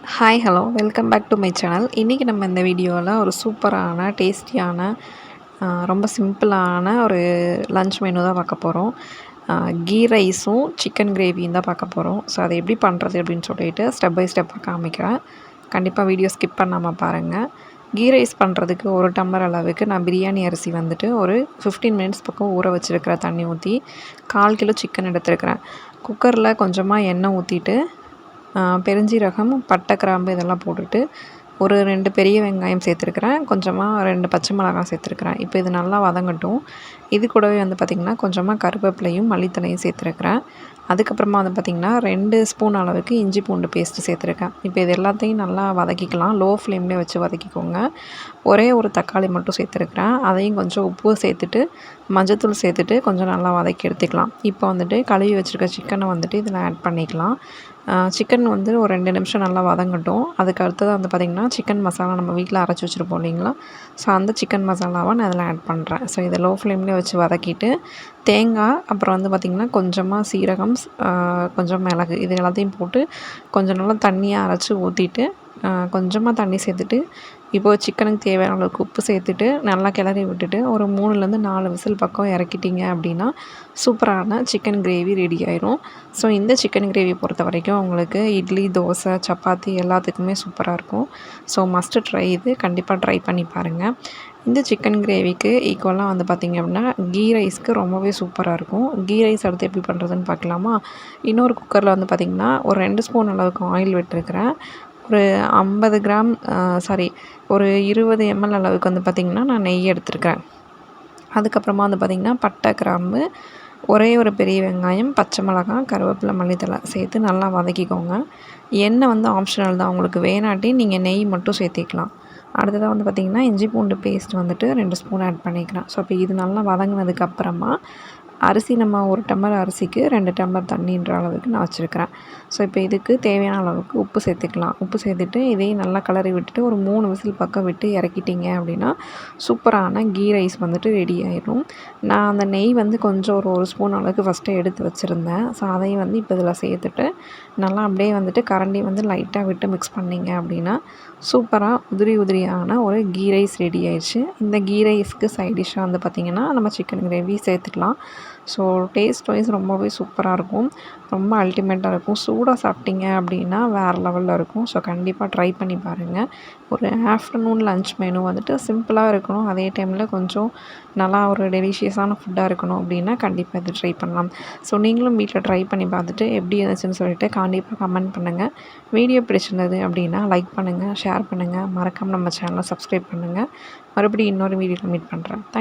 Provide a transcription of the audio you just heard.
Hi hello welcome back to my channel இன்றைக்கி நம்ம இந்த வீடியோவில் ஒரு சூப்பரான டேஸ்டியான ரொம்ப சிம்பிளான ஒரு லன்ச் மெனு தான் பார்க்க போகிறோம் கீ ரைஸும் சிக்கன் கிரேவியும் தான் பார்க்க போகிறோம் ஸோ அதை எப்படி பண்ணுறது அப்படின்னு சொல்லிட்டு ஸ்டெப் பை ஸ்டெப்பாக காமிக்கிறேன் கண்டிப்பாக வீடியோ ஸ்கிப் பண்ணாமல் பாருங்கள் கீ ரைஸ் பண்ணுறதுக்கு ஒரு டம்ளர் அளவுக்கு நான் பிரியாணி அரிசி வந்துட்டு ஒரு ஃபிஃப்டீன் மினிட்ஸ் பக்கம் ஊற வச்சுருக்கிறேன் தண்ணி ஊற்றி கால் கிலோ சிக்கன் எடுத்துருக்கிறேன். குக்கரில் கொஞ்சமாக எண்ணெய் ஊற்றிட்டு பெருஞ்சீரகம் பட்டை கிராம்பு இதெல்லாம் போட்டுட்டு ஒரு ரெண்டு பெரிய வெங்காயம் சேர்த்துருக்குறேன். கொஞ்சமாக ரெண்டு பச்சை மிளகாய் சேர்த்துருக்குறேன். இப்போ இது நல்லா வதங்கட்டும். இது கூடவே வந்து பார்த்திங்கன்னா கொஞ்சமாக கருவேப்பிலையும் மல்லித்தலையும் சேர்த்துருக்குறேன். அதுக்கப்புறமா வந்து பார்த்திங்கன்னா ரெண்டு ஸ்பூன் அளவுக்கு இஞ்சி பூண்டு பேஸ்ட்டு சேர்த்துருக்கேன். இப்போ இது எல்லாத்தையும் நல்லா வதக்கிக்கலாம். லோ ஃப்ளேம்லேயே வச்சு வதக்கிக்கோங்க. ஒரே ஒரு தக்காளி மட்டும் சேர்த்துருக்குறேன். அதையும் கொஞ்சம் உப்பு சேர்த்துட்டு மஞ்சத்தூள் சேர்த்துட்டு கொஞ்சம் நல்லா வதக்கி எடுத்துக்கலாம். இப்போ வந்துட்டு கழுவி வச்சுருக்க சிக்கனை வந்துட்டு இதில் ஆட் பண்ணிக்கலாம். சிக்கன் வந்து ஒரு ரெண்டு நிமிஷம் நல்லா வதங்கட்டும். அதுக்கு அடுத்தது வந்து பார்த்திங்கன்னா சிக்கன் மசாலா நம்ம வீட்டில் அரைச்சி வச்சுருப்போம் இல்லைங்களா? ஸோ அந்த சிக்கன் மசாலாவை நான் அதில் ஆட் பண்ணுறேன் ஸோ இதை லோ ஃப்ளேம்லேயே வச்சு வதக்கிட்டு தேங்காய் அப்புறம் வந்து பார்த்திங்கன்னா கொஞ்சமாக சீரகம் கொஞ்சம் மிளகு இது எல்லாத்தையும் போட்டு கொஞ்சம் நல்லா தண்ணியாக அரைச்சி ஊற்றிட்டு கொஞ்சமாக தண்ணி சேர்த்துட்டு இப்போது சிக்கனுக்கு தேவையான அளவுக்கு உப்பு சேர்த்துட்டு நல்லா கிளறி விட்டுட்டு ஒரு மூணுலேருந்து நாலு விசில் பக்கம் இறக்கிட்டிங்க அப்படின்னா சூப்பரான சிக்கன் கிரேவி ரெடி ஆயிரும். ஸோ இந்த சிக்கன் கிரேவி பொறுத்த வரைக்கும் உங்களுக்கு இட்லி தோசை சப்பாத்தி எல்லாத்துக்குமே சூப்பராக இருக்கும். ஸோ மஸ்ட்டு ட்ரை இது. கண்டிப்பாக ட்ரை பண்ணி பாருங்கள் இந்த சிக்கன் கிரேவிக்கு ஈக்குவலாக வந்து பார்த்திங்க அப்படின்னா கீ ரைஸ்க்கு ரொம்பவே சூப்பராக இருக்கும். கீ ரைஸ் அடுத்து எப்படி பண்ணுறதுன்னு பார்க்கலாமா இன்னொரு குக்கரில் வந்து பார்த்திங்கன்னா ஒரு ரெண்டு ஸ்பூன் அளவுக்கு ஆயில் விட்டுருக்கிறேன். ஒரு ஐம்பது கிராம் சாரி ஒரு இருபது எம்எல் அளவுக்கு வந்து பார்த்திங்கன்னா நான் நெய் எடுத்துருக்கிறேன். அதுக்கப்புறமா வந்து பார்த்திங்கன்னா பட்டை கிராம்பு ஒரே ஒரு பெரிய வெங்காயம் பச்சை மிளகாய் கருவேப்பிலை மல்லித்தலை சேர்த்து நல்லா வதக்கிக்கோங்க. எண்ணெய் வந்து ஆப்ஷனல் தான். உங்களுக்கு வேணாட்டி நீங்கள் நெய் மட்டும் சேர்த்திக்கலாம். அடுத்ததாக வந்து பார்த்திங்கன்னா இஞ்சி பூண்டு பேஸ்ட் வந்துட்டு ரெண்டு ஸ்பூன் ஆட் பண்ணிக்கிறேன் ஸோ இப்போ இது நல்லா வதங்கினதுக்கப்புறமா அரிசி நம்ம ஒரு டம்ளர் அரிசிக்கு ரெண்டு டம்ளர் தண்ணின்ற அளவுக்கு நான் வச்சுருக்கிறேன். ஸோ இப்போ இதுக்கு தேவையான அளவுக்கு உப்பு சேர்த்துக்கலாம். உப்பு சேர்த்துட்டு இதையும் நல்லா கலரி விட்டுட்டு ஒரு மூணு விசில் பக்கம் விட்டு இறக்கிட்டிங்க அப்படின்னா சூப்பரான கீ ரைஸ் வந்துட்டு ரெடி ஆயிடும் நான் அந்த நெய் வந்து கொஞ்சம் ஒரு ஒரு ஸ்பூன் அளவுக்கு ஃபஸ்ட்டு எடுத்து வச்சுருந்தேன். ஸோ அதையும் வந்து இப்போ இதில் சேர்த்துட்டு நல்லா அப்படியே வந்துட்டு கரண்டி வந்து லைட்டாக விட்டு மிக்ஸ் பண்ணிங்க அப்படின்னா சூப்பராக உதிரி உதிரியான ஒரு கீ ரைஸ் ரெடி ஆயிடுச்சு. இந்த கீ ரைஸ்க்கு சைட் டிஷ்ஷாக வந்து பார்த்திங்கன்னா நம்ம சிக்கன் கிரேவி சேர்த்துக்கலாம். ஸோ டேஸ்ட் வைஸ் ரொம்பவே சூப்பராக இருக்கும். ரொம்ப அல்டிமேட்டாக இருக்கும். சூடாக சாப்பிட்டீங்க அப்படின்னா வேறு லெவலில் இருக்கும். ஸோ கண்டிப்பாக ட்ரை பண்ணி பாருங்கள் ஒரு ஆஃப்டர்நூன் லன்ச் மெனு வந்துட்டு சிம்பிளாக இருக்கணும். அதே டைமில் கொஞ்சம் நல்லா ஒரு டெலிஷியஸான ஃபுட்டாக இருக்கணும் அப்படின்னா கண்டிப்பாக இது ட்ரை பண்ணலாம். ஸோ நீங்களும் வீட்டில் ட்ரை பண்ணி பார்த்துட்டு எப்படி இருந்துச்சுன்னு சொல்லிட்டு கண்டிப்பாக கமெண்ட் பண்ணுங்கள் வீடியோ பிடிச்சிருந்தது அப்படின்னா லைக் பண்ணுங்கள் ஷேர் பண்ணுங்கள் மறக்காமல் நம்ம சேனலை சப்ஸ்கிரைப் பண்ணுங்கள் மறுபடியும் இன்னொரு வீடியோவில் மீட் பண்ணுறேன் தேங்க்